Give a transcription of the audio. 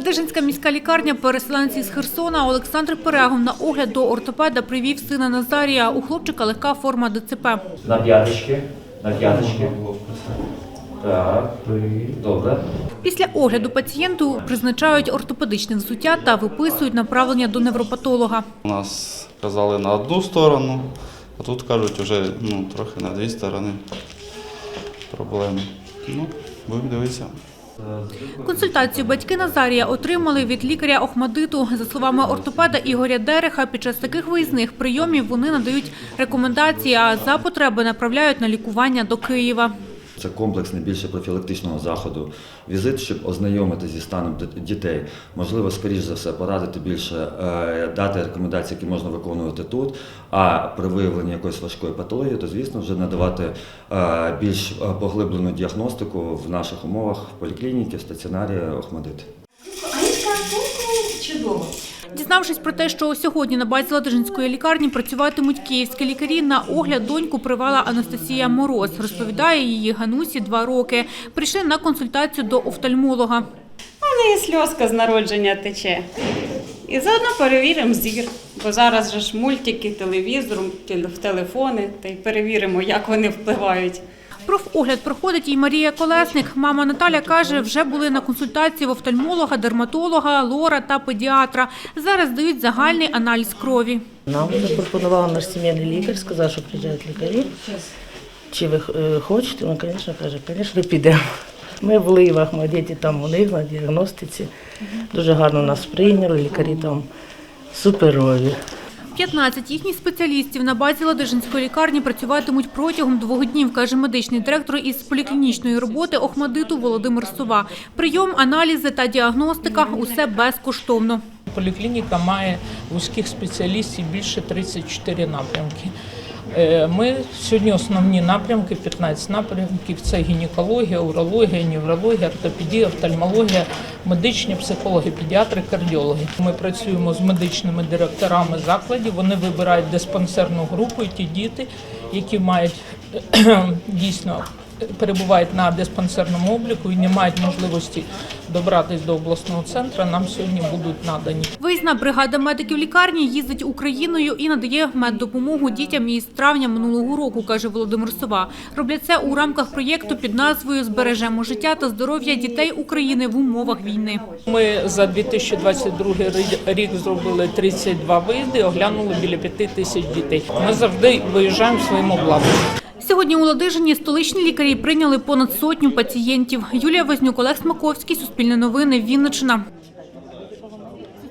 Ладижинська міська лікарня переселенці з Херсона Олександр Перегов на огляд до ортопеда привів сина Назарія. У хлопчика легка форма ДЦП. На п'яточки. На п'яточки. Так. Добре. Після огляду пацієнту призначають ортопедичне взуття та виписують направлення до невропатолога. У нас казали на одну сторону, а тут кажуть вже ну, трохи на дві сторони проблеми. Ну, будемо дивитися. Консультацію батьки Назарія отримали від лікаря Охмадиту. За словами ортопеда Ігоря Дереха, під час таких виїзних прийомів вони надають рекомендації, а за потреби направляють на лікування до Києва. Це комплексний більше профілактичного заходу. Візит, щоб ознайомити зі станом дітей. Можливо, скоріш за все, порадити більше, е, дати рекомендації, які можна виконувати тут. А при виявленні якоїсь важкої патології, то звісно вже надавати е, більш е, поглиблену діагностику в наших умовах в поліклініці, в стаціонарі Охмадит. Чудово. Дізнавшись про те, що сьогодні на базі Ладижинської лікарні працюватимуть київські лікарі, на огляд доньку привела Анастасія Мороз. Розповідає її Ганусі два роки. Прийшли на консультацію до офтальмолога. У неї сльозка з народження тече. І заодно перевіримо зір. Бо зараз же ж мультики, телевізор, теле- телефони, та й перевіримо, як вони впливають. Профогляд проходить і Марія Колесник. Мама Наталя каже, вже були на консультації в офтальмолога, дерматолога, лора та педіатра. Зараз дають загальний аналіз крові. Нам запропонував наш сімейний лікар, сказав, що приїжджають лікарі. Чи ви е, хочете? Він, звісно, каже, звісно, підемо. Ми були і в Ахмадіті, там у них на діагностиці. Дуже гарно нас прийняли, лікарі там суперові. 15 їхніх спеціалістів на базі Ладижинської лікарні працюватимуть протягом двох днів, каже медичний директор із поліклінічної роботи Охмадиту Володимир Сова. Прийом, аналізи та діагностика – усе безкоштовно. Поліклініка має вузьких спеціалістів більше 34 напрямки. Е, Ми сьогодні основні напрямки, 15 напрямків це гінекологія, урологія, неврологія, ортопедія, офтальмологія, медичні психологи, педіатри, кардіологи. Ми працюємо з медичними директорами закладів. Вони вибирають диспансерну групу, і ті діти, які мають дійсно перебувають на диспансерному обліку і не мають можливості добратися до обласного центру, нам сьогодні будуть надані. Виїзна бригада медиків лікарні їздить Україною і надає меддопомогу дітям із травня минулого року, каже Володимир Сова. Роблять це у рамках проєкту під назвою «Збережемо життя та здоров'я дітей України в умовах війни». Ми за 2022 рік зробили 32 виїзди, оглянули біля 5 тисяч дітей. Ми завжди виїжджаємо своїм обладнанням. Сьогодні у Ладижині столичні лікарі прийняли понад сотню пацієнтів. Юлія Вознюк, Олег Смаковський, Суспільне новини, Вінниччина.